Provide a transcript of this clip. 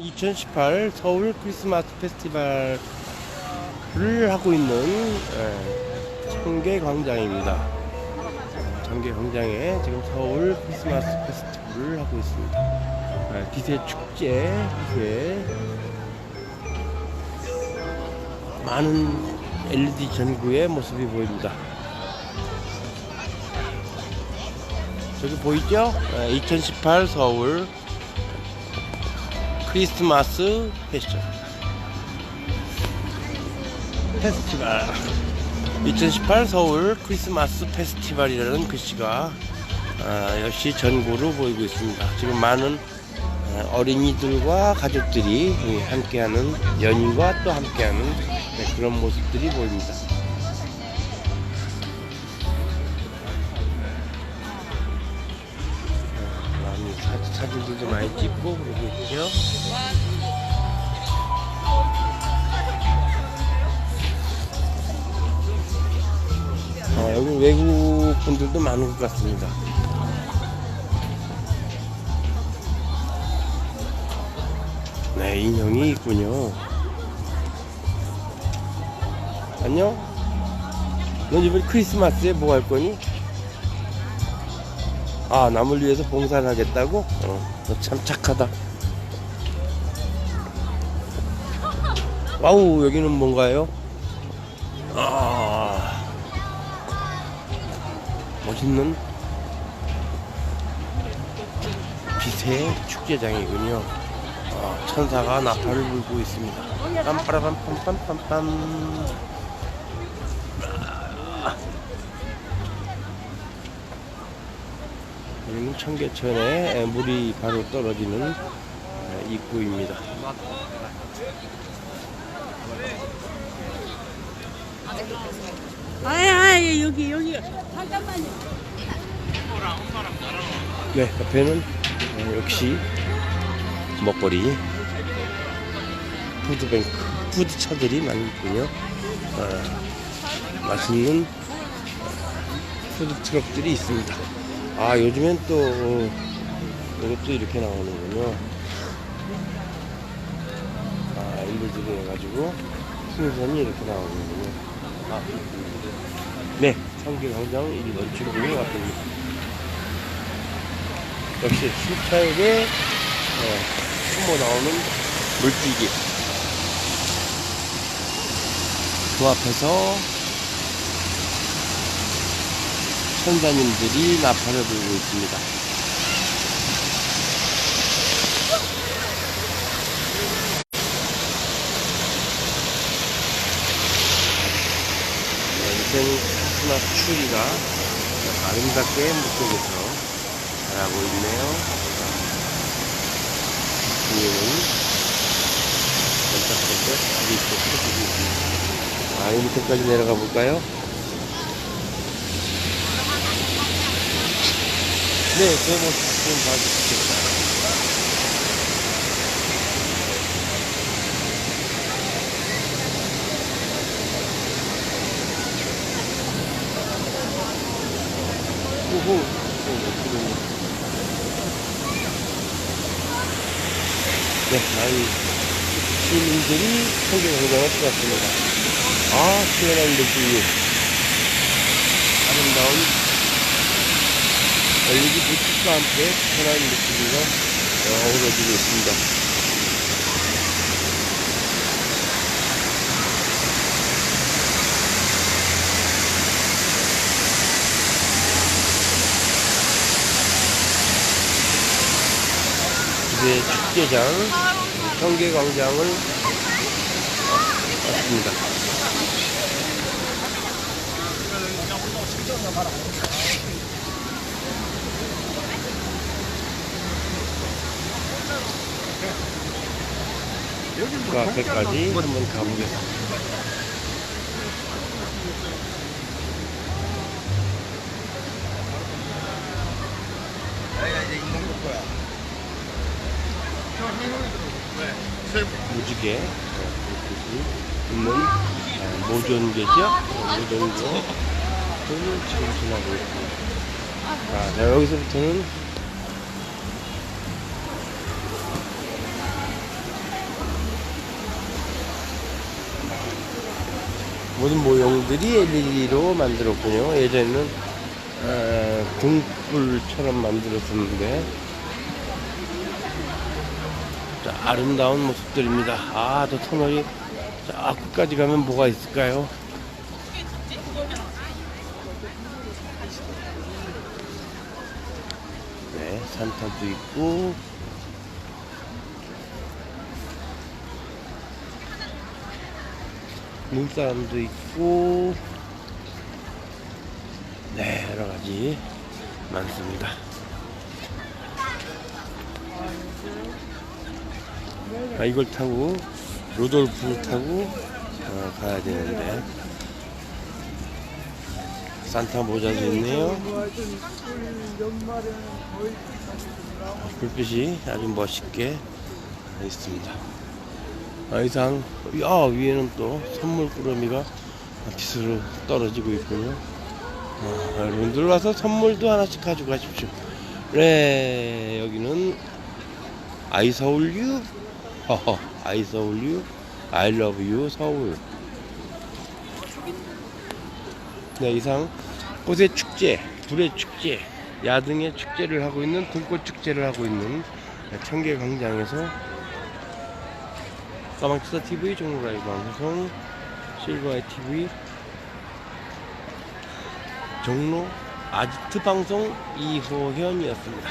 2018 서울 크리스마스 페스티벌을 하고 있는 예, 청계 광장입니다. 청계 광장에 지금 서울 크리스마스 페스티벌을 하고 있습니다. 예, 기세 축제 후에 많은 LED 전구의 모습이 보입니다. 저기 보이죠? 예, 2018 서울 크리스마스 패션 페스티벌 2018 서울 크리스마스 페스티벌이라는 글씨가 아, 역시 전구로 보이고 있습니다. 지금 많은 아, 어린이들과 가족들이 예, 함께하는 연인과 또 함께하는 네, 그런 모습들이 보입니다. 아, 사진들도 많이 찍고 그러고 있죠. 외국 분들도 많은 것 같습니다. 네, 인형이 있군요. 안녕? 넌 이번 크리스마스에 뭐 할 거니? 아, 남을 위해서 봉사를 하겠다고? 어, 너 참 착하다. 와우, 여기는 뭔가요? 아, 멋있는 빛의 축제장이군요. 아, 천사가 나팔을 불고 있습니다. 빰빠라밤빰빰빰빰. 여기는 청계천에 물이 바로 떨어지는 입구입니다. 아 야 여기 여기 잠깐만요. 네, 카페는 어, 역시 먹거리 푸드뱅크 푸드차들이 많이 있군요. 아, 맛있는 푸드트럭들이 있습니다. 아 요즘엔 또 어, 이것도 이렇게 나오는군요. 아 일일이 해가지고 풍선이 이렇게 나오는군요. 아, 네, 청계광장 1번 출구로 왔습니다. 역시 수차에게 어, 숨어 나오는 물줄기 그 앞에서 천사님들이 나팔을 불고 있습니다. 네, 이제는 크리스마스 추리가 아름답게 목적에서 자라고 있네요. 위에는 번쩍번쩍 불이 또 켜지고 있습니다. 아, 이 밑에까지 내려가 볼까요? 네, 제 모습 좀 봐주시겠 오호, 네, 많은 시민들이 청계광장을 찾았습니다. 아, 시원한 느낌이 아름다운 LED 불빛과 함께 편한 느낌이 어우러지고 있습니다. 이제 축제장 청계광장을 왔습니다. 그 앞에까지 한번 가보겠습니다. 무지개, 어, 있는 음, 어, 모전개죠? 모전개. 그걸 지금 지나고 있고. 자, 자, 여기서부터는 모든 모형들이 LED로 만들었군요. 예전에는 아, 등불처럼 만들었었는데 아름다운 모습들입니다. 아, 저 터널이 자, 끝까지 가면 뭐가 있을까요? 네, 산타도 있고 눈사람도 있고 네 여러 가지 많습니다. 아, 이걸 타고 로돌프를 타고 어, 가야 되는데 산타 모자도 있네요. 불빛이 아주 멋있게 있습니다. 아, 이상 야 위에는 또 선물 꾸러미가 빛으로 떨어지고 있군요. 아, 여러분들 와서 선물도 하나씩 가지고 가십시오. 네 여기는 아이 서울유 허허 아이 서울유 I love you 서울 네 이상 꽃의 축제 불의 축제 야등의 축제를 하고 있는 등꽃 축제를 하고 있는 청계 광장에서 까망치사 TV 종로 라이브 방송 실버아이 TV 종로 아지트 방송 이호현이었습니다.